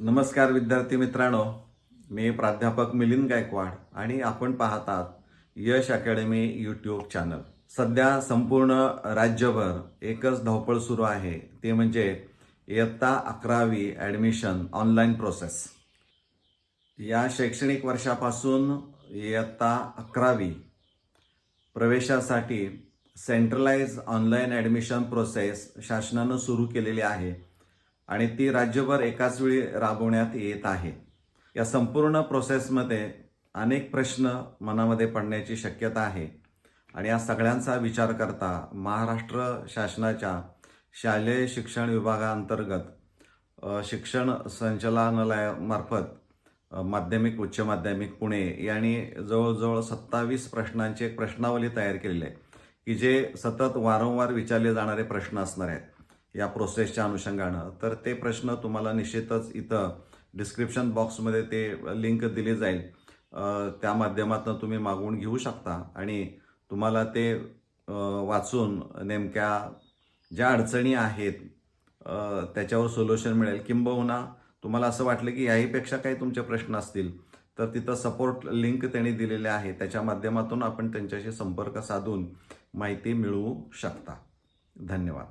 नमस्कार विद्यार्थी मित्रांनो. मी प्राध्यापक मिलिंद गायकवाड आणि आपण पाहतात यश अकॅडमी यूट्यूब चॅनल सध्या संपूर्ण राज्यभर एकच धावपळ सुरू आहे. ते म्हणजे इयत्ता अकरावी ॲडमिशन ऑनलाईन प्रोसेस या शैक्षणिक वर्षापासून इयत्ता अकरावी प्रवेशासाठी सेंट्रलाइज ऑनलाईन ॲडमिशन प्रोसेस शासनानं सुरू केलेली आहे. आणि ती राज्यभर एकाच वेळी राबवण्यात येत आहे. या संपूर्ण प्रोसेसमध्ये अनेक प्रश्न मनामध्ये पडण्याची शक्यता आहे. आणि या सगळ्यांचा विचार करता महाराष्ट्र शासनाच्या शालेय शिक्षण विभागाअंतर्गत शिक्षण संचालनालयामार्फत माध्यमिक उच्च माध्यमिक पुणे यांनी जवळजवळ सत्तावीस प्रश्नांची एक प्रश्नावली तयार केलेली आहे की जे सतत वारंवार विचारले जाणारे प्रश्न असणार आहेत. या प्रोसेसच्या अनुषंगानं. तर ते प्रश्न तुम्हाला निश्चितच इथं डिस्क्रिप्शन बॉक्समध्ये ते लिंक दिली जाईल. त्या माध्यमातून तुम्ही मागवून घेऊ शकता. आणि तुम्हाला ते वाचून नेमक्या ज्या अडचणी आहेत त्याच्यावर सोल्युशन मिळेल. किंबहुना तुम्हाला असं वाटलं की याहीपेक्षा काही तुमचे प्रश्न असतील तर तिथं सपोर्ट लिंक त्यांनी दिलेले आहे त्याच्या माध्यमातून आपण त्यांच्याशी संपर्क साधून माहिती मिळवू शकता. धन्यवाद.